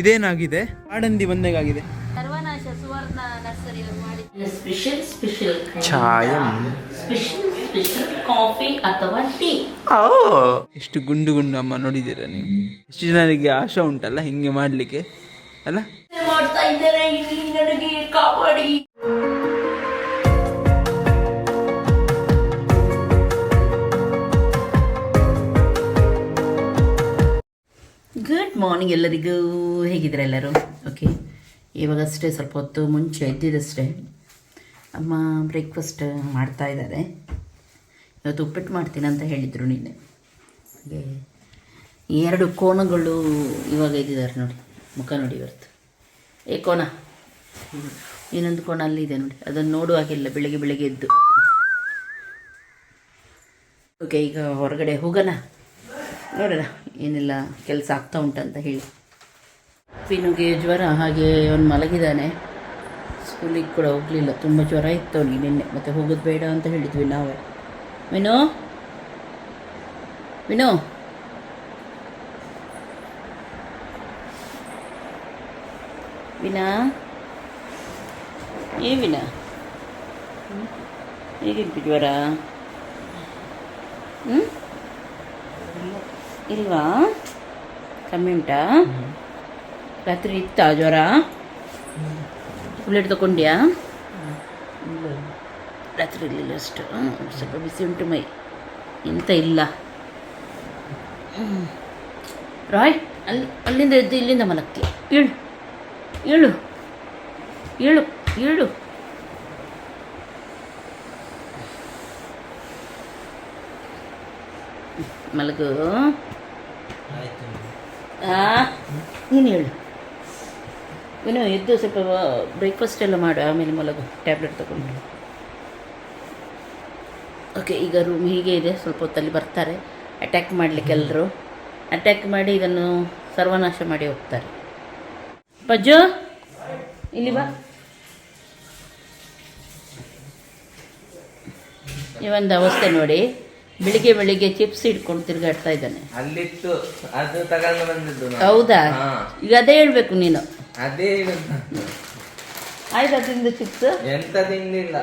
ಇದೇನಾಗಿದೆ? ಆಡಂದಿ ಬಂದಾಗಿದೆ ಸರ್ವನಾಶ ಸುವರ್ಣ ನರ್ಸರಿ ಅವ್ರು ಮಾಡಿದ ಸ್ಪೆಷಲ್ ಸ್ಪೆಷಲ್ ಚಾಯಂ. ಸ್ಪೆಷಲ್ ಸ್ಪೆಷಲ್ ಕಾಫಿ ಅಥವಾ ಟೀ ಎಷ್ಟು ಗುಂಡು ಗುಂಡು ಅಮ್ಮ ನೋಡಿದ್ದೀರಾ ನೀವು? ಎಷ್ಟು ಜನರಿಗೆ ಆಶಾ ಉಂಟಲ್ಲ ಹಿಂಗೆ ಮಾಡ್ಲಿಕ್ಕೆ? ಅಲ್ಲ? ಮಾಡ್ತಾ ಇದ್ದಾರೆ ಇಲ್ಲಿ ನನಗೆ ಕಾಪಾಡಿ. ಗುಡ್ ಮಾರ್ನಿಂಗ್ ಎಲ್ಲರಿಗೂ. ಹೇಗಿದ್ರೆ ಎಲ್ಲರೂ? ಓಕೆ ಇವಾಗಷ್ಟೇ ಸ್ವಲ್ಪ ಹೊತ್ತು ಮುಂಚೆ ಎದ್ದಿದ್ದಷ್ಟೇ. ಅಮ್ಮ ಬ್ರೇಕ್ಫಾಸ್ಟ್ ಮಾಡ್ತಾ ಇದ್ದಾರೆ. ಇವತ್ತು ಉಪ್ಪಿಟ್ಟು ಮಾಡ್ತೀನಿ ಅಂತ ಹೇಳಿದರು ನಿನ್ನೆ. ಹಾಗೆ ಎರಡು ಕೋಣಗಳು ಇವಾಗ ಇದ್ದಿದ್ದಾರೆ ನೋಡಿ, ಮುಖ ನೋಡಿ ಇವತ್ತು. ಏ, ಕೋಣ. ಇನ್ನೊಂದು ಕೋಣ ಅಲ್ಲಿ ಇದೆ ನೋಡಿ. ಅದನ್ನು ನೋಡುವಾಗಿಲ್ಲ ಬೆಳಗ್ಗೆ ಬೆಳಗ್ಗೆ ಎದ್ದು. ಓಕೆ ಈಗ ಹೊರಗಡೆ ಹೋಗೋಣ. ನೋಡೋಣ ಏನೆಲ್ಲ ಕೆಲಸ ಆಗ್ತಾ ಉಂಟಂತ ಹೇಳಿ. ಪಿನುಗೆ ಜ್ವರ ಹಾಗೆ ಅವನು ಮಲಗಿದ್ದಾನೆ ಸ್ಕೂಲಿಗೆ ಕೂಡ ಹೋಗಲಿಲ್ಲ ತುಂಬ ಜ್ವರ ಇತ್ತು ಅವನಿಗೆ ನಿನ್ನೆ. ಮತ್ತೆ ಹೋಗೋದು ಬೇಡ ಅಂತ ಹೇಳಿದ್ವಿ ನಾವೇ. ವಿನೋ? ವಿನೋ? ವಿನಾ? ಏ ವಿನಾ? ಹೇಗಿತ್ತು ಜ್ವರ? ಹ್ಞೂ ಇಲ್ವಾ? ಕಮ್ಮಿ ಉಂಟಾ? ರಾತ್ರಿ ಇತ್ತಾ ಜ್ವರ? ಟ್ಯಾಬ್ಲೆಟ್ ತಗೊಂಡ್ಯಾ ರಾತ್ರಿ ಇರಲಿಲ್ಲ ಅಷ್ಟು. ಸ್ವಲ್ಪ ಬಿಸಿ ಉಂಟು ಮೈ. ಎಂತ ಇಲ್ಲ. ರಾಯ್ ಅಲ್ಲಿ ಅಲ್ಲಿಂದ ಎದ್ದು ಇಲ್ಲಿಂದ ಮಲಗ್ತೀಯ? ಏಳು. ಏಳು. ಏಳು. ಏಳು. ಮಲಗು. ಆ ನೀನು ಹೇಳು. ಇನ್ನು ಎದ್ದು ಸ್ವಲ್ಪ ಬ್ರೇಕ್ಫಾಸ್ಟ್ ಎಲ್ಲ ಮಾಡು, ಆಮೇಲೆ ಮಲಗು ಟ್ಯಾಬ್ಲೆಟ್ ತಗೊಂಡು. ಓಕೆ ಈಗ ರೂಮ್ ಹೀಗೆ ಇದೆ, ಸ್ವಲ್ಪ ಹೊತ್ತಲ್ಲಿ ಬರ್ತಾರೆ. ಅಟ್ಯಾಕ್ ಮಾಡಲಿಕ್ಕೆ ಎಲ್ಲರೂ ಅಟ್ಯಾಕ್ ಮಾಡಿ ಇದನ್ನು ಸರ್ವನಾಶ ಮಾಡಿ ಹೋಗ್ತಾರೆ. ಪಜ್ಜು, ಇಲ್ಲಿ ಬಾ. ಇವೊಂದು ಅವಸ್ಥೆ ನೋಡಿ. ಬೆಳಿಗ್ಗೆ ಬೆಳಿಗ್ಗೆ ಚಿಪ್ಸ್ ಇಟ್ಕೊಂಡು ತಿರುಗಾಡ್ತಾ ಇದ್ದಾನೆ. ಅಲ್ಲಿತ್ತು ಅದು ತಗೊಂಡು ಬಂದಿದ್ದು ನಾನು. ಹೌದಾ? ಹಾ. ಈಗ ಅದೇ ಹೇಳ್ಬೇಕು ನೀನು. ಅದೇ ಇವತ್ತು. ಆಯ್ತಾ ತಿಂದು ಚಿಪ್ಸ್ ಎಂತ ತಿಂದಿಲ್ಲ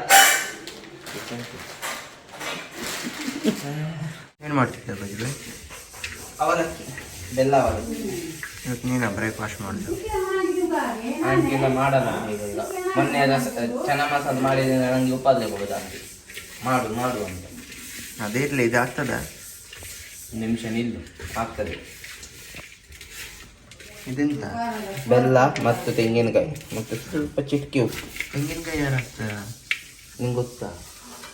ಏನು ಮಾಡ್ತಿದ್ದೆ ಬಜ್ಜಿ ಅವಲಕ್ಕಿ ಬೆಲ್ಲ ಅವಲಕ್ಕಿ ಇವತ್ತು ನೀನು ಬ್ರೇಕ್ಫಾಸ್ಟ್ ಮಾಡಿದ್ದು ಹಂಗೆಲ್ಲ ಮಾಡಲ್ಲ ಈಗ. ಮೊನ್ನೆ ಎಲ್ಲ ಚೆನ್ನ ಮಸಾಲ ಮಾಡಿದ್ರೆ ನನಗೆ ಉಪಾದ್ರೆ ಮಾಡು ಮಾಡು ಅಂತ. ಅದೇ ಇರಲಿ ಇದು ಆಗ್ತದ? ಒಂದು ನಿಮಿಷ ನಿಲ್ಲು ಆಗ್ತದೆ. ಇದೆಂತ? ಬೆಲ್ಲ ಮತ್ತು ತೆಂಗಿನಕಾಯಿ ಮತ್ತು ಸ್ವಲ್ಪ ಚಿಟಕಿ ಉಪ್ಪು. ತೆಂಗಿನಕಾಯಿ ಯಾರು ಹಾಕ್ತಾರ ನಿಂಗೆ ಗೊತ್ತಾ?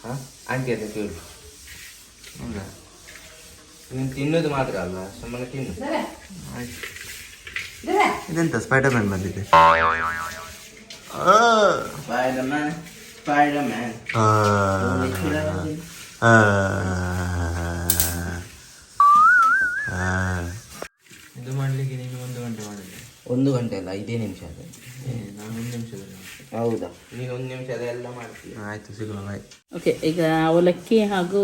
ಹಾಂ? ಆಂಟಿ ಅಂತ ಕೇಳು. ಹೌದಾ? ನೀನು ತಿನ್ನೋದು ಮಾತ್ರ ಅಲ್ಲ ಸುಮ್ಮನೆ ತಿನ್ನು. ಆಯ್ತು. ಇದೆಂತ? ಸ್ಪೈಡರ್ ಮ್ಯಾನ್ ಬಂದಿದೆ. ಸ್ಪೈಡರ್ ಮ್ಯಾನ್ ಸ್ಪೈಡರ್ ಮ್ಯಾನ್ ಇದು ಮಾಡಲಿಕ್ಕೆ ನೀನು ಒಂದು ಗಂಟೆ ಮಾಡಿದ್ದೆ ಒಂದು ಗಂಟೆ ಅಲ್ಲ ಐದೇ ನಿಮಿಷ ಅದು ನಾನು ಒಂದು ನಿಮಿಷದಲ್ಲಿ ಹೌದಾ? ನೀನು ಒಂದು ನಿಮಿಷ ಎಲ್ಲ ಮಾಡ್ತೀನಿ ಆಯಿತು ಸಿಗುವ ಬಾಯ್. ಓಕೆ ಈಗ ಅವಲಕ್ಕಿ ಹಾಗೂ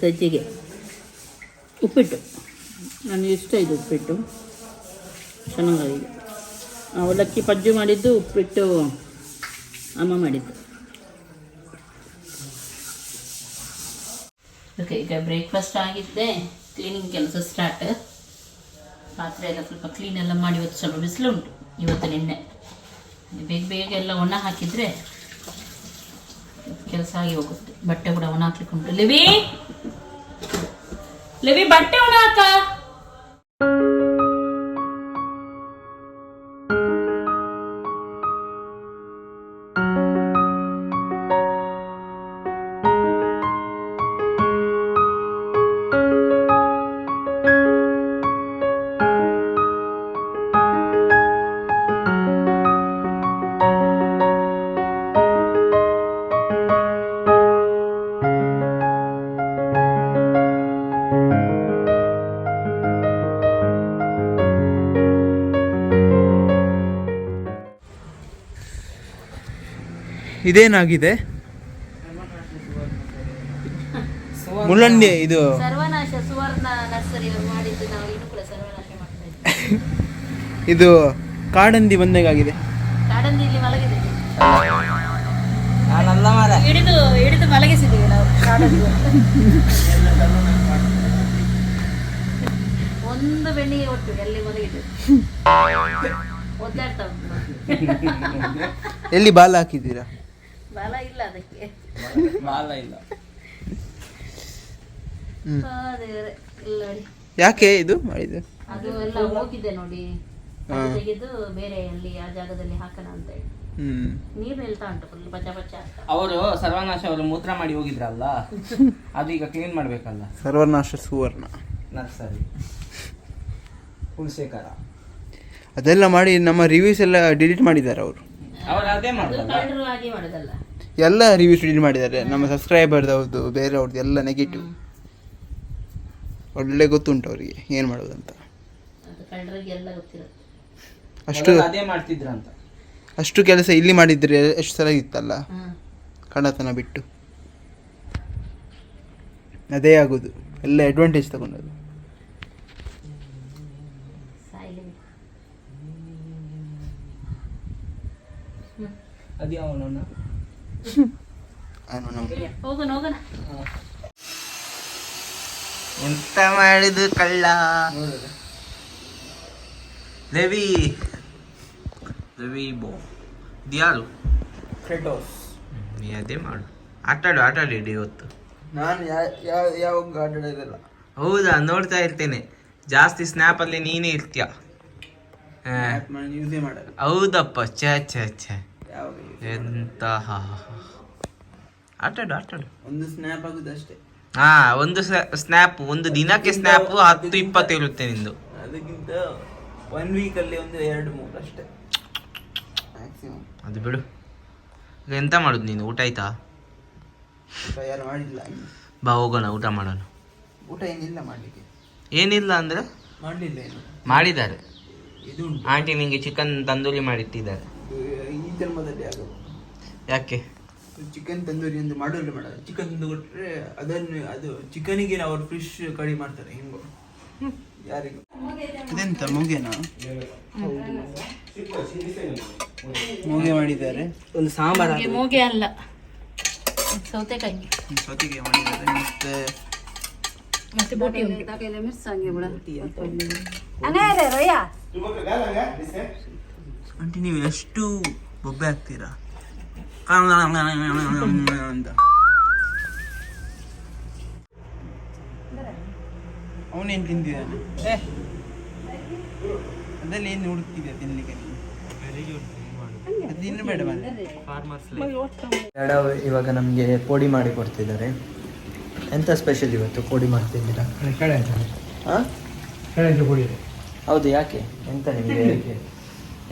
ಸಜ್ಜಿಗೆ ಉಪ್ಪಿಟ್ಟು. ನನಗೆ ಇಷ್ಟ ಇದು ಉಪ್ಪಿಟ್ಟು. ಚೆನ್ನಾಗಿದೆ ಅವಲಕ್ಕಿ ಪಜ್ಜು ಮಾಡಿದ್ದು ಉಪ್ಪಿಟ್ಟು ಅಮ್ಮ ಮಾಡಿದ್ದು. ಓಕೆ ಈಗ ಬ್ರೇಕ್ಫಾಸ್ಟ್ ಆಗಿದ್ದೆ ಕ್ಲೀನಿಂಗ್ ಕೆಲಸ ಸ್ಟಾರ್ಟ್ ಪಾತ್ರೆ ಎಲ್ಲ ಸ್ವಲ್ಪ ಕ್ಲೀನ್ ಎಲ್ಲ ಮಾಡಿ ಇವತ್ತು ಸ್ವಲ್ಪ ಬಿಸಿಲು ಉಂಟು ಇವತ್ತು ನಿನ್ನೆ. ಬೇಗ ಬೇಗ ಎಲ್ಲ ಒಣ ಹಾಕಿದರೆ ಕೆಲಸ ಆಗಿ ಹೋಗುತ್ತೆ. ಬಟ್ಟೆ ಕೂಡ ಒಣ ಹಾಕ್ಲಿಕ್ಕೆ ಉಂಟು ಲಿವಿ! ಲಿವಿ, ಬಟ್ಟೆ ಒಣ ಹಾಕ! ಇದೇನಾಗಿದೆ? ಮುಳ್ಳಂಡಿ ಇದು. ಸರ್ವನಾಶ ಸುವರ್ಣ ನರ್ಸರಿ ಅವರು ಮಾಡಿದ್ದು ನಾವು ಇನ್ನು ಕೂಡ ಸರ್ವನಾಶ ಮಾಡ್ತಾ ಇದ್ದೀವಿ. ಇದು ಕಾಡಂದಿ ಬಂದಾಗಿದೆ ಕಾಡಂದಿ ಇಲ್ಲಿ ಮಲಗಿದೆ. ನಾನಲ್ಲ ಮಾರ ಹಿಡಿದು ಹಿಡಿದು ಮಲಗಿಸಿದ್ದೀವಿ ನಾವು ಕಾಡಂದಿ ಒಂದು ಬೆಣ್ಣಿಗೆ ಒಟ್ಟು ಎಲ್ಲಿ ಮಲಗಿದೆ ಒದ್ದಾಡ್ತಾ ಉಂಟು. ಎಲ್ಲಿ ಬಾಲ ಹಾಕಿದ್ದೀರಾ? ಇಲ್ಲ. ಯಾಕೆ ಇದು ಮಾಡಿದ್ದು? ಅದು ಎಲ್ಲ ಹೋಗಿದೆ ನೋಡಿ. ಅದು ತೆಗೆದು ಬೇರೆ ಅಲ್ಲಿ ಆ ಜಾಗದಲ್ಲಿ ಹಾಕೋಣ ಅಂತ ಹೇಳಿ. ಹ್ಮ್. ನೀರು ನಿಲ್ತಾ ಉಂಟು ಫುಲ್ ಬಚ್ಚ ಬಚ್ಚ ಅವರು ಸರ್ವನಾಶ ಅವರು ಮೂತ್ರ ಮಾಡಿ ಹೋಗಿದ್ರಲ್ಲ? ಅದು ಈಗ ಕ್ಲೀನ್ ಮಾಡ್ಬೇಕಲ್ಲ? ಸರ್ವನಾಶ ಸುವರ್ಣ. ನರ್ಸರಿ. ಕುಲಶೇಖರ. ಅದೆಲ್ಲ ಮಾಡಿ ನಮ್ಮ ರಿವ್ಯೂಸ್ ಎಲ್ಲ ಡಿಲೀಟ್ ಮಾಡಿದ್ದಾರೆ ಅವರು. ಅವರು ಅದೇ ಮಾಡೋದಲ್ಲ. ಎಲ್ಲ ರಿವ್ಯೂಸ್ ಡಿಲೀಟ್ ಮಾಡಿದ್ದಾರೆ. ನಮ್ಮ ಸಬ್ಸ್ಕ್ರೈಬರ್ದವ್ದು ಬೇರೆ ಅವ್ರದ್ದು ಎಲ್ಲ ನೆಗೆಟಿವ್ ಒಳ್ಳೆ ಗೊತ್ತುಂಟು ಅವರಿಗೆ ಏನು ಮಾಡೋದಂತ ಅದು ಕಳ್ಳರಿಗೆ ಎಲ್ಲ ಗೊತ್ತಿರುತ್ತೆ. ಅಷ್ಟು ಅಷ್ಟು ಕೆಲಸ ಇಲ್ಲಿ ಮಾಡಿದ್ರೆ ಎಷ್ಟು ಸಲ ಇತ್ತಲ್ಲ? ಕಳ್ಳತನ ಬಿಟ್ಟು. ಅದೇ ಆಗೋದು. ಎಲ್ಲ ಅಡ್ವಾಂಟೇಜ್ ತಗೊಂಡದು. ಅದು ಹೋಗೋಣ ಹೋಗೋಣ. ಎಂತ ಮಾಡಿದು ಕಳ್ಳ? ರವಿ ರವಿ ಬೋ. ಯಾರು ಕ್ರೆಟೋಸ್ ನೀ ಅದೇ ಮಾಡು. ಆಟಾಡು ಆಟಾಡಿ ಇವತ್ತು ನಾನು ಯಾವಾಗ ಆಟಾಡೋದಿಲ್ಲ. ಹೌದಾ? ನೋಡ್ತಾ ಇರ್ತೇನೆ. ಜಾಸ್ತಿ ಸ್ನ್ಯಾಪ್ ಅಲ್ಲಿ ನೀನೇ ಇರ್ತೀಯ. ಹೌದಪ್ಪ. ಛೇ ಛೇ ಛೇ. ಎಂತ ಆಟಾಡು ಆಟಾಡು. ಒಂದು ಸ್ನ್ಯಾಪ್ ಆಗುದು ಅಷ್ಟೇ. ಹಾ ಒಂದು ಸ್ನ್ಯಾಪ್ ಒಂದು ದಿನಕ್ಕೆ ಸ್ನ್ಯಾಪ್ ಹತ್ತು ಇಪ್ಪತ್ತು ಇರುತ್ತೆ ನಿಂದು. ಅದಕ್ಕಿಂತ ಒನ್ ಅಲ್ಲಿ ಒಂದು ಎರಡು ಮೂರು ಅಷ್ಟೇ. ಮ್ಯಾಕ್ಸಿಮಮ್ ಅದು ಬಿಡು. ಎಂತ ಮಾಡುದು ನೀನು? ಊಟ ಆಯ್ತಾ? ತಯಾರು ಮಾಡಿಲ್ಲ. ಬಾ ಹೋಗೋಣ ಊಟ ಮಾಡೋಣ. ಊಟ ಏನಿಲ್ಲ ಮಾಡಲಿಕ್ಕೆ. ಏನಿಲ್ಲ ಅಂದ್ರೆ? ಮಾಡಲಿಲ್ಲ ಏನು ಮಾಡಿದ್ದಾರೆ. ಆಂಟಿ ನಿಂಗೆ ಚಿಕನ್ ತಂದೂರಿ ಮಾಡಿಟ್ಟಿದ್ದಾರೆ. ಜನ್ಮದಲ್ಲಿ ಆಗೋದು ಯಾಕೆ? ಚಿಕನ್ ತಂದೂರಿ ಎಂದು ಮಾಡೋಲ್ಲ ಮಾಡಲ್ಲ ಚಿಕನ್ ತಂದು ಕೊಟ್ಟರೆ ಅದನ್ನು ಅದು ಚಿಕನಿಗೆ ಅವರು ಫಿಶ್ ಕಡಿ ಮಾಡ್ತಾರೆ ಹಿಂಗು. ಯಾರಿಗೂ. ಇದೆಂತ ಮುಗೆನಾ? ಮೂಗೆ ಮಾಡಿದ್ದಾರೆ. ಒಂದು ಸಾಂಬಾರ್ ಮೂಗೆ ಅಲ್ಲ. ಸೌತೆಕಾಯಿ. ಸೌತೆಕಾಯಿ ಮಾಡಿದ್ದಾರೆ. ಮತ್ತೆ? ಮತ್ತೆ ಬೋಟಿ ಉಂಟು. ಆಂಟಿ ನೀವು ಎಷ್ಟು ಬೊಬ್ಬೆ ಹಾಕ್ತೀರಾ ಅಂತ ಅವನೇನು ತಿಂತಿದ್ದಾನೆ ಅದರಲ್ಲಿ ಏನು ಹುಡುಕ್ತಿದ್ಯಾ ಮೇಡಮ್ ಇವಾಗ ನಮಗೆ ಪೋಡಿ ಮಾಡಿ ಕೊಡ್ತಿದ್ದಾರೆ. ಎಂತ ಸ್ಪೆಷಲ್ ಇವತ್ತು ಪೋಡಿ ಮಾಡ್ತಿದ್ದೀರಾ ಹಾಂ ಹೌದು ಯಾಕೆ? ಎಂತ ನಿಮಗೆ?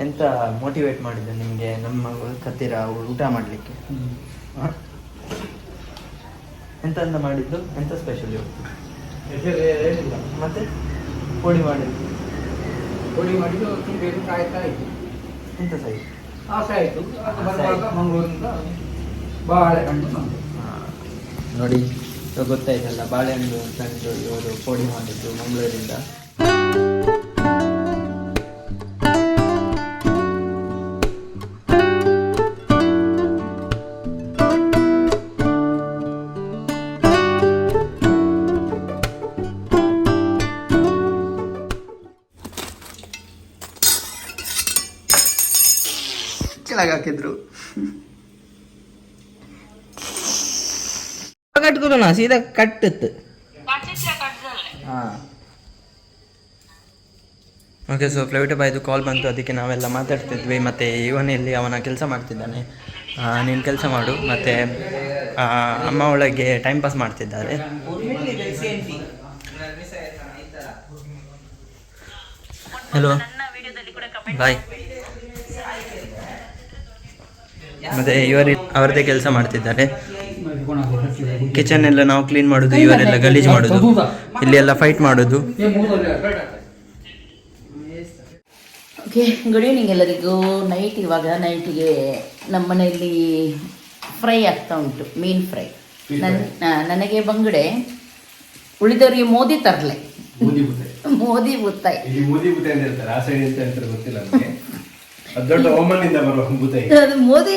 ಎಂತ ಮೋಟಿವೇಟ್ ಮಾಡಿದೆ ನಿಮಗೆ ನಮ್ಮ ಕತ್ತಿರ ಊಟ ಮಾಡಲಿಕ್ಕೆ? ಎಂತ ಎಂತ ಮಾಡಿದ್ದು? ಎಂತ ಸ್ಪೆಷಲ್ ಇವತ್ತು ಮತ್ತೆ? ಪೋಡಿ ಮಾಡಿದ್ದು. ಪುಡಿ ಮಾಡಿದ್ದು ತಿನ್ಬೇಕು ಕಾಯ್ತಾ ಇತ್ತು ಎಂತ ಸೈ ಆಸೆ ಆಯಿತು. ಮಂಗಳೂರಿಂದ ಬಾಳೆಹಣ್ಣು ತಂದು. ನೋಡಿ ಗೊತ್ತಾಯ್ತಲ್ಲ ಬಾಳೆಹಣ್ಣು ತಂದು ಇವರು ಪೋಡಿ ಮಾಡಿದ್ದು ಮಂಗಳೂರಿಂದ. ಸೀದಾ ಕಟ್ಟಿತ್ತು. ಹಾಂ. ಓಕೆ ಸೊ ಫ್ಲೈಟ್ ಬಾಯ್ದು ಕಾಲ್ ಬಂತು. ಅದಕ್ಕೆ ನಾವೆಲ್ಲ ಮಾತಾಡ್ತಿದ್ವಿ. ಮತ್ತು ಇವನಲ್ಲಿ ಅವನ ಕೆಲಸ ಮಾಡ್ತಿದ್ದಾನೆ. ನೀನು ಕೆಲಸ ಮಾಡು. ಮತ್ತು ಅಮ್ಮ ಒಳಗೆ ಟೈಮ್ ಪಾಸ್ ಮಾಡ್ತಿದ್ದಾರೆ. ಹಲೋ ಬಾಯ್ ಮತ್ತು ಇವರಿ ಅವರದೇ ಕೆಲಸ ಮಾಡ್ತಿದ್ದಾರೆ. ಕಿಚನ್ ಎಲ್ಲ ನಾವು ಕ್ಲೀನ್ ಮಾಡೋದು ಇವರೆಲ್ಲ ಗಲೀಜ್ ಮಾಡೋದು. ಇಲ್ಲಿ ಎಲ್ಲ ಫೈಟ್ ಮಾಡೋದು. ಓಕೆ ಗುಡ್ ಈವ್ನಿಂಗ್ ಎಲ್ಲರಿಗೂ. ನೈಟ್ ಇವಾಗ ನೈಟಿಗೆ ನಮ್ಮ ಮನೆಯಲ್ಲಿ ಫ್ರೈ ಆಗ್ತಾ ಉಂಟು ಮೀನ್ ಫ್ರೈ ನನಗೆ ಬಂಗಡೆ ಉಳಿದವರಿಗೆ ಮೋದಿ ತರಲೆ. ಮೋದಿ ಬುತ್ತಾಯಿ ಮೋದಿ ಬುತ್ತಾಯಿ ಅಂತ ಹೇಳ್ತಾರೆ. ಆ ಸೈಡ್ ಅಂತ ಹೇಳ್ತಾರೆ ಗೊತ್ತಿಲ್ಲ ನಮಗೆ. ಅದು ದೊಡ್ಡ ಓಮನ್ ಇಂದ ಬರುವ ಬುತಾಯಿ ಅದು ಮೋದಿ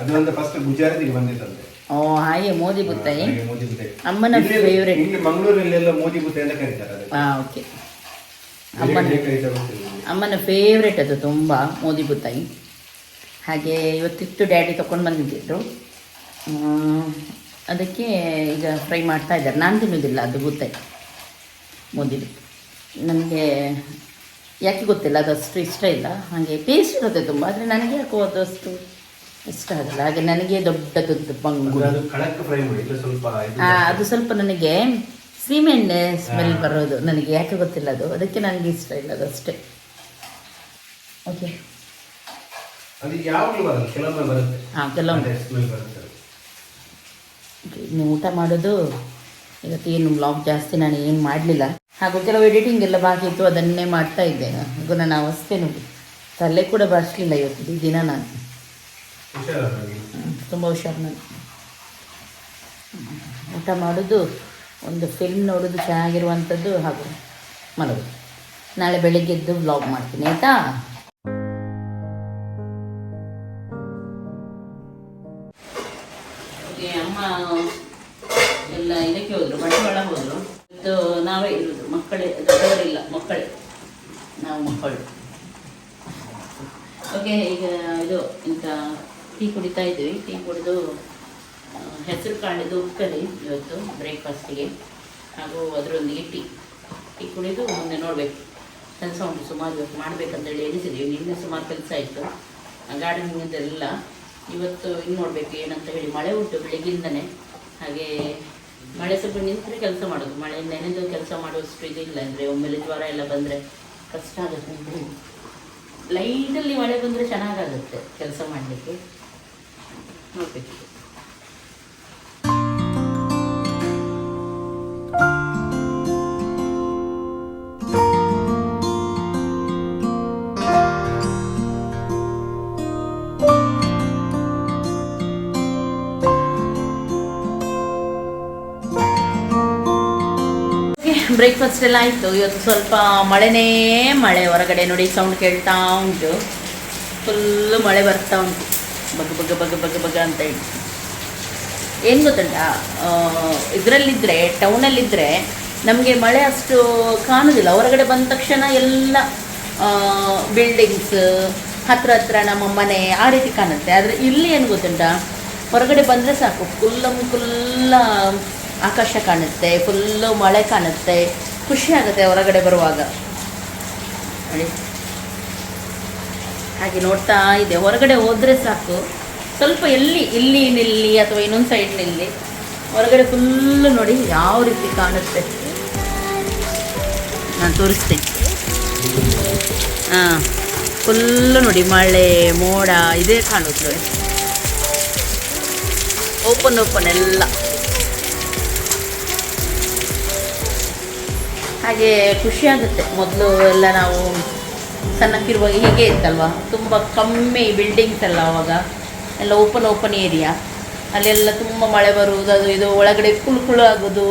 ಅದು ಒಂದು ಫಸ್ಟ್ ಗುಜರಾತಿಗೆ ಬಂದಿತ್ತಂತೆ ಓ ಹಾಗೆ ಮೋದಿ ಬುತ್ತಾಯಿ ಹಾಗೆ ಮೋದಿ ಬುತಾಯಿ ಅಮ್ಮನ ಇಲ್ಲಿ- ಫೇವ್ರೆಟ್ ಇಲ್ಲಿ ಮಂಗಳೂರಲ್ಲೆಲ್ಲ ಮೋದಿ ಬೂತಾಯಿ ಅಂತ ಕರೀತಾರೆ ಅದಕ್ಕೆ. ಹಾಂ ಓಕೆ. ಬೇರೆ ಅಮ್ಮನ ಕಡೆ ಕರೀತಾರೆ ಗೊತ್ತಿಲ್ಲ ನನಗೆ. ಅಮ್ಮನ ಫೇವ್ರೆಟ್ ಅದು ತುಂಬ ಮೋದಿ ಬುತ್ತಾಯಿ ಹಾಗೆ ಇವತ್ತಿತ್ತು ಡ್ಯಾಡಿ ತಗೊಂಡು ಬಂದಿದ್ದರು ಅದಕ್ಕೆ ಈಗ ಫ್ರೈ ಮಾಡ್ತಾ ಇದ್ದಾರೆ. ನಾನು ತಿನ್ನೋದಿಲ್ಲ ಅದು ಬುತ್ತಾಯಿ ಮೋದಿ ನನಗೆ ಯಾಕೆ ಗೊತ್ತಿಲ್ಲ ಅದು ಅಷ್ಟು ಇಷ್ಟ ಇಲ್ಲ. ಹಾಗೆ ಟೇಸ್ಟ್ ಇರುತ್ತೆ ತುಂಬ ಆದರೆ ನನಗೆ ಯಾಕೋ ಅದು ಅಷ್ಟು ಇಷ್ಟ ಆಗಲ್ಲ. ಹಾಗೆ ನನಗೆ ದೊಡ್ಡದೊಂದು ಅದು ಹಾ ಸ್ವಲ್ಪ ಅದು ಸ್ವಲ್ಪ ನನಗೆ ಸೀಮೆಣ್ಣೆ ಸ್ಮೆಲ್ ಬರೋದು. ನನಗೆ ಯಾಕೆ ಗೊತ್ತಿಲ್ಲ ಅದು. ಅದಕ್ಕೆ ನನಗೆ ಇಷ್ಟ ಇಲ್ಲ ಅದು ಅಷ್ಟೇ. ಓಕೆ ಹಾಂ ಕೆಲವೊಮ್ಮೆ. ಊಟ ಮಾಡೋದು ಇವತ್ತು ಏನು ಬ್ಲಾಗ್ ಜಾಸ್ತಿ ನಾನು ಏನು ಮಾಡಲಿಲ್ಲ. ಹಾಗೂ ಕೆಲವು ಎಡಿಟಿಂಗ್ ಎಲ್ಲ ಬಾಕಿ ಇತ್ತು ಅದನ್ನೇ ಮಾಡ್ತಾ ಇದ್ದೆ ಹಾಗೂ ನನ್ನ ಅವಸ್ಥೆ ನೋಡಿ. ತಲೆ ಕೂಡ ಬರ್ಸಲಿಲ್ಲ ಇವತ್ತು ದಿನ ನಾನು. ಹುಷಾರಾಗಿ ತುಂಬ ಹುಷಾರು ನಾನು. ಊಟ ಮಾಡೋದು ಒಂದು ಫಿಲ್ಮ್ ನೋಡೋದು ಚೆನ್ನಾಗಿರುವಂಥದ್ದು ಹಾಗೂ ಮಲಗೋದು. ನಾಳೆ ಬೆಳಿಗ್ಗೆ ಎದ್ದು ವ್ಲಾಗ್ ಮಾಡ್ತೀನಿ ಆಯಿತಾ? ಅಮ್ಮ ಎಲ್ಲ ಇದಕ್ಕೆ ಹೋದರು ಬಂಡವಾಳ ಹೋದರು. ಇದು ನಾವೇ ಇರೋದು ಮಕ್ಕಳೇ ದೊಡ್ಡವರಿಲ್ಲ ಮಕ್ಕಳೇ. ನಾವು ಮಕ್ಕಳು. ಓಕೆ ಈಗ ಇದು ಇಂಥ ಟೀ ಕುಡಿತಾ ಇದ್ವಿ. ಟೀ ಕುಡಿದು ಹೆಸರು ಕಾಣಿದ್ದು ಉಪ್ಪಲ್ಲಿ ಇವತ್ತು ಬ್ರೇಕ್ಫಾಸ್ಟಿಗೆ. ಹಾಗೂ ಅದರೊಂದಿಗೆ ಟೀ. ಟೀ ಕುಡಿದು ಮುಂದೆ ನೋಡಬೇಕು. ಕೆಲಸ ಉಂಟು. ಸುಮಾರು ಇವತ್ತು ಮಾಡಬೇಕಂತೇಳಿ ಎಣಿಸಿದ್ವಿ. ನಿನ್ನೆ ಸುಮಾರು ಕೆಲಸ ಇತ್ತು ಮುಂದೆಲ್ಲ ಇವತ್ತು ಇನ್ನು ನೋಡಬೇಕು ಏನಂತ ಹೇಳಿ. ಮಳೆ ಉಂಟು ಬೆಳಿಗ್ಗಿಂದನೇ ಹಾಗೆ ಮಳೆ ಸ್ವಲ್ಪ ನಿಂತರೆ ಕೆಲಸ ಮಾಡೋದು. ಮಳೆ ನೆನೆದು ಕೆಲಸ ಮಾಡುವಷ್ಟು ಇದಿಲ್ಲ. ಅಂದರೆ ಒಮ್ಮೆಲೆ ಜ್ವರ ಎಲ್ಲ ಬಂದರೆ ಕಷ್ಟ ಆಗುತ್ತೆ. ಲೈಟಲ್ಲಿ ಮಳೆ ಬಂದರೆ ಚೆನ್ನಾಗಾಗುತ್ತೆ ಕೆಲಸ ಮಾಡಲಿಕ್ಕೆ. ನೋಡಬೇಕು. ಬ್ರೇಕ್ಫಾಸ್ಟ್ ಎಲ್ಲ ಆಯಿತು. ಇವತ್ತು ಸ್ವಲ್ಪ ಮಳೆನೇ ಮಳೆ. ಹೊರಗಡೆ ನೋಡಿ ಸೌಂಡ್ ಕೇಳ್ತಾ ಉಂಟು. ಫುಲ್ಲು ಮಳೆ ಬರ್ತಾ ಉಂಟು. ಬಗ ಬಗ ಬಗ ಬಗ ಬಗ ಅಂತ ಹೇಳಿ. ಏನು ಗೊತ್ತುಂಟ? ಇದರಲ್ಲಿದ್ದರೆ ಟೌನಲ್ಲಿದ್ದರೆ ನಮಗೆ ಮಳೆ ಅಷ್ಟು ಕಾಣೋದಿಲ್ಲ. ಹೊರಗಡೆ ಬಂದ ತಕ್ಷಣ ಎಲ್ಲ ಬಿಲ್ಡಿಂಗ್ಸ್ ಹತ್ರ ಹತ್ರ ನಮ್ಮ ಮನೆ ಆ ರೀತಿ ಕಾಣುತ್ತೆ. ಆದರೆ ಇಲ್ಲಿ ಏನು ಗೊತ್ತುಂಟ? ಹೊರಗಡೆ ಬಂದರೆ ಸಾಕು. ಫುಲ್ಲಂ ಫುಲ್ಲ ಆಕಾಶ ಕಾಣುತ್ತೆ ಫುಲ್ಲು ಮಳೆ ಕಾಣುತ್ತೆ. ಖುಷಿ ಆಗುತ್ತೆ ಹೊರಗಡೆ ಬರುವಾಗ. ನೋಡಿ ಹಾಗೆ ನೋಡ್ತಾ ಇದೆ. ಹೊರಗಡೆ ಹೋದರೆ ಸಾಕು. ಸ್ವಲ್ಪ ಎಲ್ಲಿ, ಇಲ್ಲಿ ನಿಲ್ಲಿ ಅಥವಾ ಇನ್ನೊಂದು ಸೈಡ್ ನಿಲ್ಲಿ. ಹೊರಗಡೆ ಫುಲ್ಲು ನೋಡಿ ಯಾವ ರೀತಿ ಕಾಣುತ್ತೆ. ನಾನು ತೋರಿಸ್ತೀನಿ. ಹಾಂ ಫುಲ್ಲು ನೋಡಿ ಮಳೆ, ಮೋಡ, ಇದೇ ಕಾಣುತ್ತೆ ನೋಡಿ. ಓಪನ್ ಓಪನ್ ಎಲ್ಲ. ಹಾಗೆ ಖುಷಿ ಆಗುತ್ತೆ. ಮೊದಲು ಎಲ್ಲ ನಾವು ಸಣ್ಣಕ್ಕಿರುವಾಗ ಹೀಗೆ ಇತ್ತಲ್ವ? ತುಂಬ ಕಮ್ಮಿ ಬಿಲ್ಡಿಂಗ್ಸ್ ಎಲ್ಲ ಅವಾಗ. ಎಲ್ಲ ಓಪನ್ ಓಪನ್ ಏರಿಯಾ ಅಲ್ಲೆಲ್ಲ ತುಂಬ ಮಳೆ ಬರುವುದು, ಅದು ಇದು ಒಳಗಡೆ ಕುಳು ಕುಳು ಆಗೋದು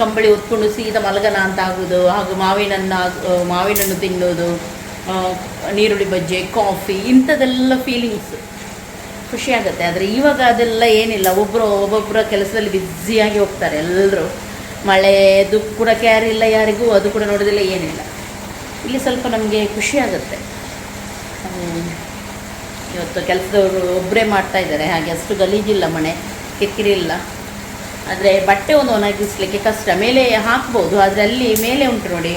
ಕಂಬಳಿ ಹೊತ್ಕೊಂಡು ಸೀದಾ ಮಲಗನ ಅಂತ ಆಗೋದು ಹಾಗೂ ಮಾವಿನನ್ನು ಮಾವಿನನ್ನು ತಿನ್ನೋದು ನೀರುಳ್ಳಿ ಬಜ್ಜೆ ಕಾಫಿ ಇಂಥದ್ದೆಲ್ಲ ಫೀಲಿಂಗ್ಸ್ ಖುಷಿ ಆಗುತ್ತೆ. ಆದರೆ ಇವಾಗ ಅದೆಲ್ಲ ಏನಿಲ್ಲ. ಒಬ್ಬರು ಒಬ್ಬೊಬ್ಬರ ಕೆಲಸದಲ್ಲಿ ಬ್ಯುಸಿಯಾಗಿ ಹೋಗ್ತಾರೆ ಎಲ್ಲರೂ ಮಳೆದು ಕೂಡ ಕ್ಯಾರ್ ಇಲ್ಲ ಯಾರಿಗೂ. ಅದು ಕೂಡ ನೋಡೋದಿಲ್ಲ ಏನಿಲ್ಲ. ಇಲ್ಲಿ ಸ್ವಲ್ಪ ನಮಗೆ ಖುಷಿ ಆಗುತ್ತೆ. ಇವತ್ತು ಕೆಲಸದವರು ಒಬ್ಬರೇ ಮಾಡ್ತಾ ಇದ್ದಾರೆ. ಹಾಗೆ ಅಷ್ಟು ಗಲೀಜಿಲ್ಲ ಮನೆ ಕಿರಿಕಿರಿ ಇಲ್ಲ. ಆದರೆ ಬಟ್ಟೆ ಒಂದು ಒಣಗಿಸ್ಲಿಕ್ಕೆ ಕಷ್ಟ. ಮೇಲೆ ಹಾಕ್ಬೋದು, ಆದರೆ ಅಲ್ಲಿ ಮೇಲೆ ಉಂಟು ನೋಡಿ.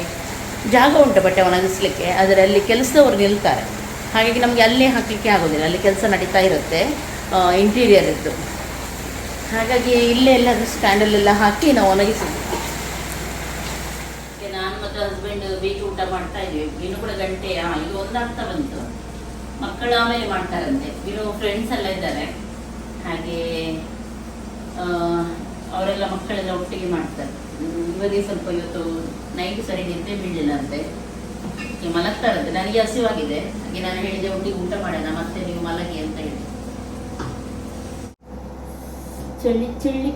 ಜಾಗ ಉಂಟು ಬಟ್ಟೆ ಒಣಗಿಸ್ಲಿಕ್ಕೆ. ಆದರೆ ಅಲ್ಲಿ ಕೆಲಸದವ್ರು ನಿಲ್ತಾರೆ. ಹಾಗಾಗಿ ನಮಗೆ ಅಲ್ಲೇ ಹಾಕಲಿಕ್ಕೆ ಆಗೋದಿಲ್ಲ. ಅಲ್ಲಿ ಕೆಲಸ ನಡೀತಾ ಇರುತ್ತೆ ಇಂಟೀರಿಯರ್ ಇದ್ದು. ಹಾಗಾಗಿ ಇಲ್ಲೇ ಎಲ್ಲಾದರೂ ಸ್ಟ್ಯಾಂಡಲ್ಲೆಲ್ಲ ಹಾಕಿ ನಾವು ಒಣಗಿಸಿದ್ವಿ ಮತ್ತು ಹಸ್ಬೆಂಡ್ ಬೀಚ್ ಊಟ ಮಾಡ್ತಾ ಇದ್ವಿ. ಇನ್ನು ಕೂಡ ಗಂಟೆ ಹಾಂ ಈಗ ಬಂತು. ಮಕ್ಕಳು ಆಮೇಲೆ ಮಾಡ್ತಾರಂತೆ. ಇನ್ನು ಫ್ರೆಂಡ್ಸ್ ಎಲ್ಲ ಇದ್ದಾರೆ. ಹಾಗೆ ಅವರೆಲ್ಲ ಮಕ್ಕಳೆಲ್ಲ ಒಟ್ಟಿಗೆ ಮಾಡ್ತಾರೆ. ಇವಾಗ ಸ್ವಲ್ಪ ಇವತ್ತು ನೈಟ್ ಸರಿ ನಿದ್ದೆ ಬೀಳಲಿಲ್ಲ ಅಂತೆ. ಮಲಗ್ತಾರಂತೆ ನನಗೆ ಹಸಿವಾಗಿದೆ. ಹಾಗೆ ನಾನು ಹೇಳಿದೆ, ಒಟ್ಟಿಗೆ ಊಟ ಮಾಡೋಣ. ಮತ್ತೆ ನೀವು ಮಲಗಿ ಅಂತ ಹೇಳಿ. ಚಳಿ ಚಳಿ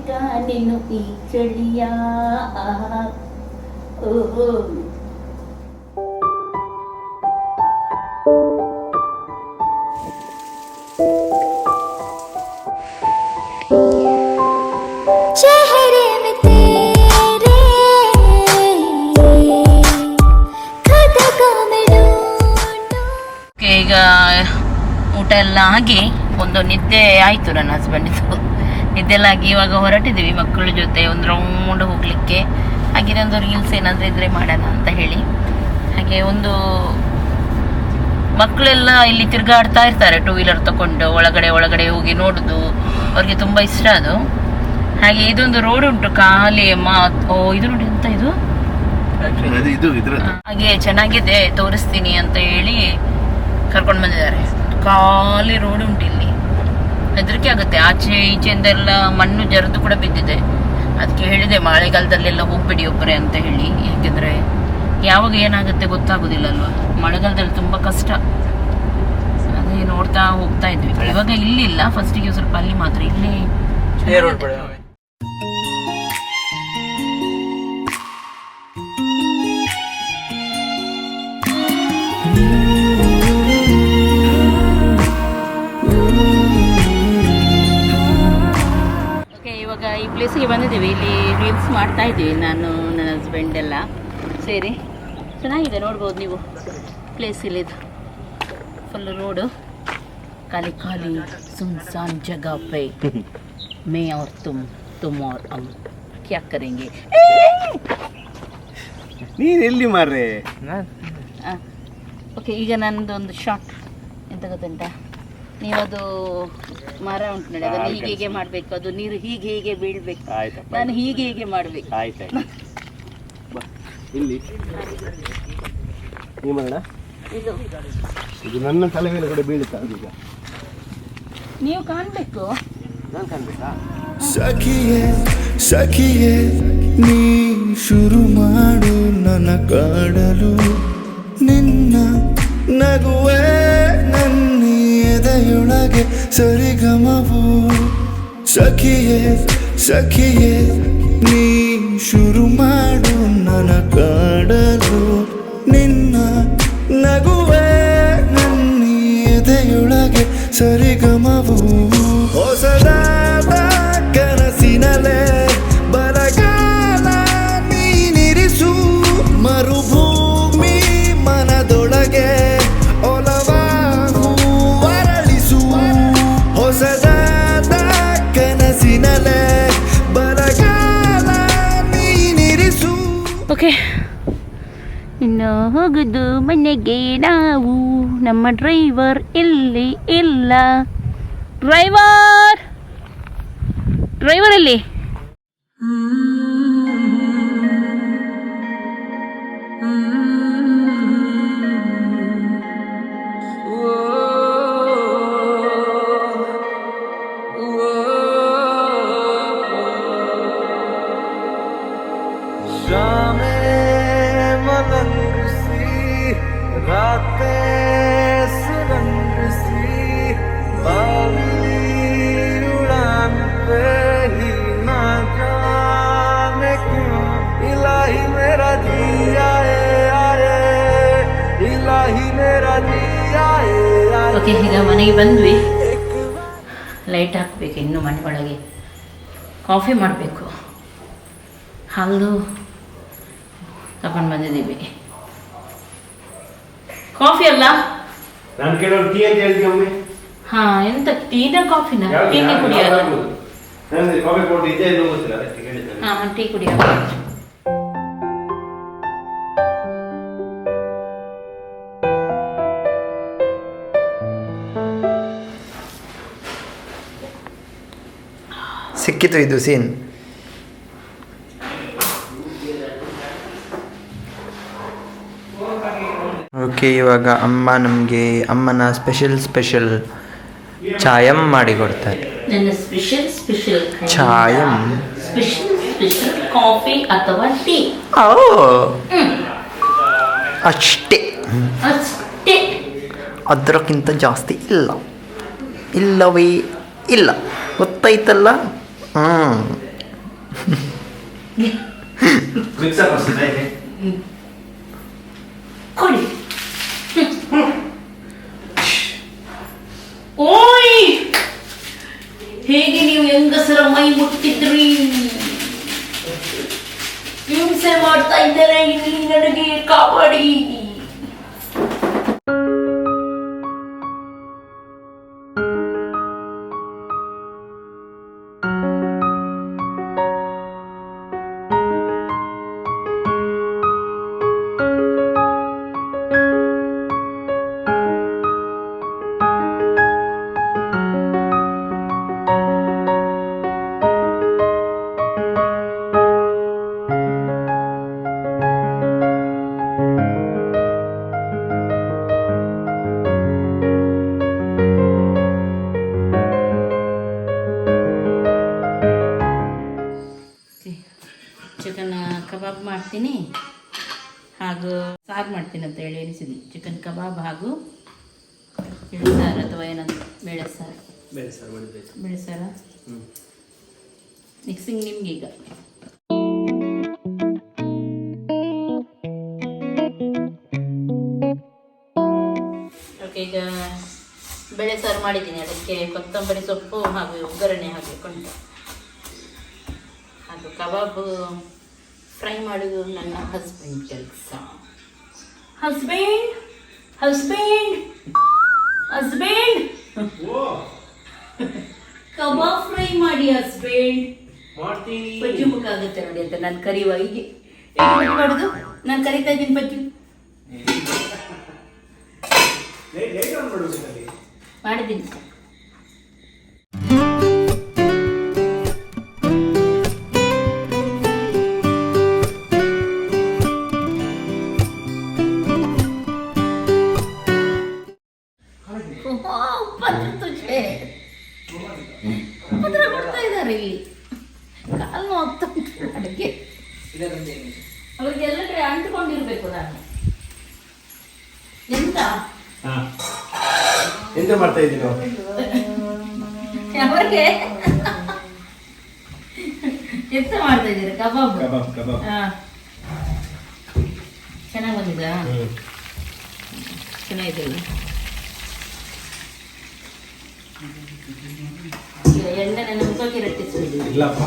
ನೀನು ಈ ಚಳಿಯ ಈಗ ಊಟ ಎಲ್ಲ ಆಗಿ ಒಂದು ನಿದ್ದೆ ಆಯ್ತು ನನ್ನ ಹಸ್ಬೆಂಡಿದು ನಿದ್ದೆಲ್ಲ ಆಗಿ ಇವಾಗ ಹೊರಟಿದ್ದೀವಿ ಮಕ್ಕಳ ಜೊತೆ, ಒಂದು ರೌಂಡ್ ಹೋಗ್ಲಿಕ್ಕೆ. ಹಾಗೆ ಒಂದು ರೀಲ್ಸ್ ಏನಾದರೂ ಇದ್ರೆ ಮಾಡೋಣ ಅಂತ ಹೇಳಿ. ಹಾಗೆ ಒಂದು ಮಕ್ಕಳೆಲ್ಲ ಇಲ್ಲಿ ತಿರ್ಗಾಡ್ತಾ ಇರ್ತಾರೆ ಟೂ ವೀಲರ್ ತಗೊಂಡು ಒಳಗಡೆ ಒಳಗಡೆ ಹೋಗಿ ನೋಡುದು. ಅವ್ರಿಗೆ ತುಂಬ ಇಷ್ಟ ಅದು. ಹಾಗೆ ಇದೊಂದು ರೋಡ್ ಉಂಟು ಖಾಲಿ ಓ ಇದು ನೋಡಿ ಎಂತ ಇದು? ಹಾಗೆ ಚೆನ್ನಾಗಿದೆ ತೋರಿಸ್ತೀನಿ ಅಂತ ಹೇಳಿ ಕರ್ಕೊಂಡು ಬಂದಿದ್ದಾರೆ. ಖಾಲಿ ರೋಡ್ ಉಂಟು ಇಲ್ಲಿ. ಹೆದರಿಕೆ ಆಗುತ್ತೆ. ಆಚೆ ಈಚೆಯಿಂದ ಎಲ್ಲ ಮಣ್ಣು ಜರದು ಕೂಡ ಬಿದ್ದಿದೆ. ಅದಕ್ಕೆ ಹೇಳಿದೆ, ಮಳೆಗಾಲದಲ್ಲೆಲ್ಲ ಹೋಗ್ಬೇಡಿ ಒಬ್ಬರೇ ಅಂತ ಹೇಳಿ. ಯಾಕೆಂದ್ರೆ ಯಾವಾಗ ಏನಾಗುತ್ತೆ ಗೊತ್ತಾಗೋದಿಲ್ಲ ಅಲ್ವಾ ಮಳೆಗಾಲದಲ್ಲಿ ತುಂಬಾ ಕಷ್ಟ. ಅದೇ ನೋಡ್ತಾ ಹೋಗ್ತಾ ಇದ್ವಿ. ಇವಾಗ ಇಲ್ಲಿಲ್ಲ. ಫಸ್ಟಿಗೆ ಸ್ವಲ್ಪ ಅಲ್ಲಿ ಮಾತ್ರ. ಇಲ್ಲಿ ಆಫೀಸಿಗೆ ಬಂದಿದ್ದೀವಿ. ಇಲ್ಲಿ ರೀಲ್ಸ್ ಮಾಡ್ತಾ ಇದ್ದೀವಿ ನಾನು ನನ್ನ ಹಸ್ಬೆಂಡ್ ಎಲ್ಲ. ಸೇರಿ. ಚೆನ್ನಾಗಿದೆ ನೋಡ್ಬೋದು ನೀವು. ಪ್ಲೇಸ್ ಇಲ್ಲಿದು. ಫುಲ್ ರೋಡು ಖಾಲಿ ಖಾಲಿ ಸುನ್ಸಾನ್ ಜಗ ಪೈ. ಮೇ ಅವ್ರ ತುಮ್ ತುಮ್ ಅವ್ರ ಅಮ್. ಕ್ಯಾ ಕರೆಂಗೆ? ನೀನು ಎಲ್ಲಿ ಮಾರ್ರೆ? ಓಕೆ ಈಗ ನನ್ನದೊಂದು ಶಾರ್ಟ್ ಎಂತ ಗೊತ್ತುಂಟಾ? ನೀವದು ಮರ ಉಂಟು ನೋಡಿ ಅದನ್ನು ಹೀಗೆ ಹೀಗೆ ಮಾಡಬೇಕು ಅದು ನೀರು ಹೀಗೆ ಹೀಗೆ ಬೀಳ್ಬೇಕು. ಆಯ್ತಪ್ಪ. ನಾನು ಹೀಗೆ ಹೀಗೆ ಮಾಡ್ಬೇಕು. ಆಯ್ತಾಯ್ತು. ಬಾ ಇಲ್ಲಿ. ನೀ ಮಾಡೋಣ ಇದು. ಇದು ನನ್ನ ತಲೆ ಮೇಲೆ ಕೂಡ ಬೀಳುತ್ತಾ ಈಗ? ನೀವು ಕಾಣಬೇಕು. ನಾನು ಕಾಣ್ಬೇಕಾ? ಸಖಿಯೇ ಸಖಿಯೇ ನೀ ಶುರು ಮಾಡು ನನ್ನ ಕಾಡಲು. ನಿನ್ನ ನಗುವೆ ಸರಿಗಮವು. ಸಖಿಯೇ ಸಖಿಯೇ ನೀ ಶುರು ಮಾಡು ನನ್ನ ಕಾಡಲು. ನಿನ್ನ ನಗುವೆ ನನ್ನ ಎದೆಯೊಳಗೆ ಸರಿಗಮವು. ಹೊಸದಾದ ಹೋಗುದು ಮನೆಗೆ ನಾವು. ನಮ್ಮ ಡ್ರೈವರ್ ಇಲ್ಲಿ ಇಲ್ಲ. ಡ್ರೈವರ್! ಡ್ರೈವರ್ ಅಲ್ಲಿ ಮನೆಗೆ ಬಂದ್ವಿ. ಲೈಟ್ ಹಾಕಬೇಕು ಇನ್ನು ಮನೆ ಒಳಗೆ. ಕಾಫಿ ಮಾಡಬೇಕು. ಹಾಲು ತಗೊಂಡು ಬಂದಿದ್ದೀವಿ. ಕಾಫಿ ಅಲ್ಲ? ಹಾ ಎಂತ ಟೀನ ಕಾಫಿನ? ಟೀನೇ? ಕುಡಿಯೋದು. ಹಾ ಟೀ ಕುಡಿಯೋದು ಸಿಕ್ಕಿತು ಇದು ಸೀನ್. ಓಕೆ ಇವಾಗ ಅಮ್ಮ ನಮಗೆ ಅಮ್ಮನ ಸ್ಪೆಷಲ್ ಸ್ಪೆಷಲ್ ಚಾಯಂ ಮಾಡಿಕೊಡ್ತಾರೆ. ನನ್ನ ಸ್ಪೆಷಲ್ ಸ್ಪೆಷಲ್ ಚಾಯಂ. ಸ್ಪೆಷಲ್ ಸ್ಪೆಷಲ್ ಕಾಫಿ ಅಥವಾ ಟೀ ಓ ಅಷ್ಟೇ. ಅಷ್ಟೇ. ಅದಕ್ಕಿಂತ ಜಾಸ್ತಿ ಇಲ್ಲ. ಇಲ್ಲವೇ ಇಲ್ಲ. ಗೊತ್ತಾಯ್ತಲ್ಲ? ಹ್ಞೂ ಮಿಕ್ಸರ್ ಬರ್ತದೆ ಹೇಗೆ? ಕೊಡಿ ಓಯ್ ಹೇಗೆ ನೀವು ಹೆಂಗಸರ ಮೈ ಮುಟ್ಟಿದ್ರಿ ಹಿಂಸೆ ಮಾಡ್ತಾ ಇದ್ದಾರೆ ಇಲ್ಲಿ ನನಗೆ ಕಾಪಾಡಿ ಹಾಗೂ ಸಾರು ಮಾಡ್ತೀನಿ ಅಂತ ಹೇಳಿ ಎನಿಸಿದ್ವಿ ಚಿಕನ್ ಕಬಾಬ್ ಹಾಗೂ ಸಾರು ಅಥವಾ ಏನಂತ ಬೇಳೆ ಸಾರು. ಬೇಳೆ ಸಾರು ಮಾಡಬೇಕು ಬೇಳೆ ಸಾರ? ಮಿಕ್ಸಿಂಗ್ ನಿಮ್ಗೀಗ ಈಗ. ಓಕೆ ಈಗ ಬೇಳೆ ಸಾರು ಮಾಡಿದ್ದೀನಿ. ಅದಕ್ಕೆ ಕೊತ್ತಂಬರಿ ಸೊಪ್ಪು ಹಾಗೂ ಒಗ್ಗರಣೆ ಹಾಕಿಕೊಂಡು ಹಾಗೂ ಕಬಾಬ್ ಫ್ರೈ ಮಾಡೋದು ನನ್ನ ಹಸ್ಬೆಂಡ್ ಕೆಲಸ ಹಸ್ಬೆಂಡ್ ಹಸ್ಬೆಂಡ್ ಹಸ್ಬೆಂಡ್ ಕಬಾಬ್ ಫ್ರೈ ಮಾಡಿ ಹಸ್ಬೆಂಡ್ ಬಜ್ಜಿ ಪಜ್ಜು ಮುಖ ಆಗುತ್ತೆ ನೋಡಿ ಅಂತ ನಾನು ಕರೆಯುವ ಹೀಗೆ ಮಾಡುದು ನಾನು ಕರಿತಾ ಇದ್ದೀನಿ ಬಜ್ಜಿ ಮಾಡಿದ್ದೀನಿ ಎಂತ ಮಾಡ್ತಾ ಇದ್ದೀನಿ ಅವ್ರಿಗೆ ಎಂತ ಮಾಡ್ತಾ ಇದ್ದೀರಾ? ಕಬಾಬ್? ಕಬಾಬ್ ಕಬಾಬ್. ಹಾ. ಚೆನ್ನಾಗಿ ಬಂದಿದಾ? ಚೆನ್ನಾಗಿದೆಯಲ್ಲ ಎಣ್ಣೆ ನನ್ನ ಮುಖಕ್ಕೆ ರಟ್ಟಿಸ್ಬಿಡಿ ಇಲ್ಲಪ್ಪ.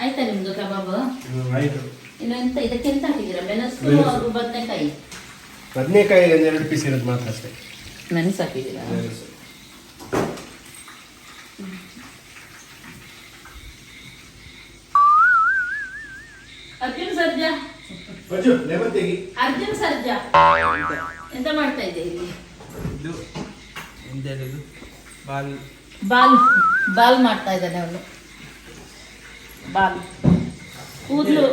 ಆಯ್ತಾ ನಿಮ್ದು ಕಬಾಬ್? ಆಯ್ತು. ಇನ್ನು ಎಂತ ಇದಕ್ಕೆ ಎಂತ ಹಾಕಿದ್ದೀರಾ? ಮೆಣಸು ಹಾಗೂ ಬದನೆಕಾಯಿ? ಬದನೆಕಾಯಿ ಎರಡು ಪೀಸ್ ಇರೋದು ಮಾತ್ರ ಅಷ್ಟೇ. ಮೆಣಸು ಹಾಕಿದ್ದೀರಾ? ಅರ್ಜುನ್ ಸರ್ಜಾ? ಅರ್ಜುನ್ ಸರ್ಜಾ? ಎಂತ ಮಾಡ್ತಾ ಇದ್ದೆ ಇಲ್ಲಿ? ಇದು ಬಾಲ್. ಬಾಲ್ ಬಾಲ್ ಮಾಡ್ತಾ ಇದ್ದಾನೆ ಅವನು. ಬಾಲ್. ಕೂದಲು.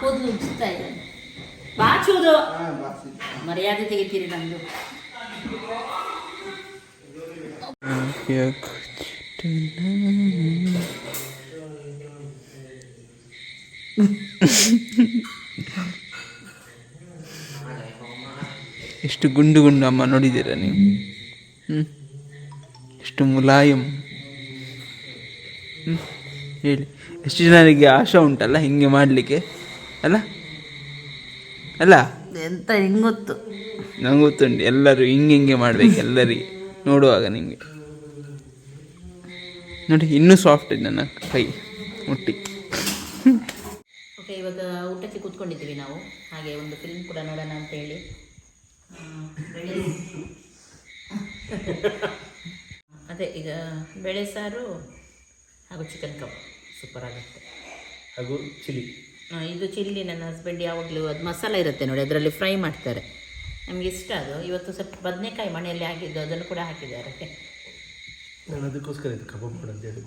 ಕೂದ್ಲು ಉಜ್ಜುತ್ತಾ ಇದ್ದಾನೆ ಬಾಚುವುದು ಮರ್ಯಾದೆ ತೆಗಿತೀರಿ ನಮ್ದು ಎಷ್ಟು ಗುಂಡು ಗುಂಡು ಅಮ್ಮ ನೋಡಿದ್ದೀರಾ ನೀವು? ಎಷ್ಟು ಮುಲಾಯಂ. ಹ್ಞೂ ಹೇಳಿ. ಎಷ್ಟು ಜನರಿಗೆ ಆಶಾ ಉಂಟಲ್ಲ ಹಿಂಗೆ ಮಾಡಲಿಕ್ಕೆ? ಅಲ್ಲ? ಅಲ್ಲ? ಎಂತ ಹಿಂಗೊತ್ತು? ನಂಗೆ ಗೊತ್ತುಂಟು ಎಲ್ಲರೂ ಹಿಂಗೆ ಹಿಂಗೆ ಮಾಡಬೇಕು ಎಲ್ಲರಿಗೆ. ನೋಡುವಾಗ ನಿಮಗೆ ನೋಡಿ ಇನ್ನೂ ಸಾಫ್ಟ್ ಇದೆ ನನ್ನ ಕೈ ಮುಟ್ಟಿ. ಓಕೆ ಇವಾಗ ಊಟಕ್ಕೆ ಕೂತ್ಕೊಂಡಿದ್ದೀವಿ ನಾವು. ಹಾಗೆ ಒಂದು ಫಿಲ್ಮ್ ಕೂಡ ನೋಡೋಣ ಅಂತ ಹೇಳಿ. ಅದೇ ಈಗ ಬೇಳೆ ಸಾರು ಹಾಗೂ ಚಿಕನ್ ಕಬಾಬ್ ಸೂಪರ್ ಆಗುತ್ತೆ. ಹಾಗೂ ಚಿಲ್ಲಿ. ಇದು ಚಿಲ್ಲಿ ನನ್ನ ಹಸ್ಬೆಂಡ್ ಯಾವಾಗಲೂ ಅದು ಮಸಾಲೆ ಇರುತ್ತೆ ನೋಡಿ ಅದರಲ್ಲಿ ಫ್ರೈ ಮಾಡ್ತಾರೆ. ನಮಗೆ ಇಷ್ಟ ಅದು. ಇವತ್ತು ಸ್ವಲ್ಪ ಬದನೆಕಾಯಿ ಮನೆಯಲ್ಲಿ ಹಾಕಿದ್ದು ಅದನ್ನು ಕೂಡ ಹಾಕಿದ್ದಾರೆ. ನಾನು ಅದಕ್ಕೋಸ್ಕರ ಇದು ಕಬಾಬ್ ಮಾಡು ಅಂತ ಹೇಳಿ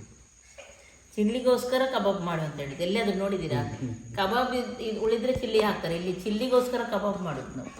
ಚಿಲ್ಲಿಗೋಸ್ಕರ ಕಬಾಬ್ ಮಾಡು ಅಂತ ಹೇಳಿದ್ದು. ಎಲ್ಲಿಯಾದ್ರೂ ನೋಡಿದ್ದೀರಾ? ಕಬಾಬ್ ಇದು ಇದ್ ಉಳಿದ್ರೆ ಚಿಲ್ಲಿ ಹಾಕ್ತಾರೆ. ಇಲ್ಲಿ ಚಿಲ್ಲಿಗೋಸ್ಕರ ಕಬಾಬ್ ಮಾಡೋದು ನಾವು.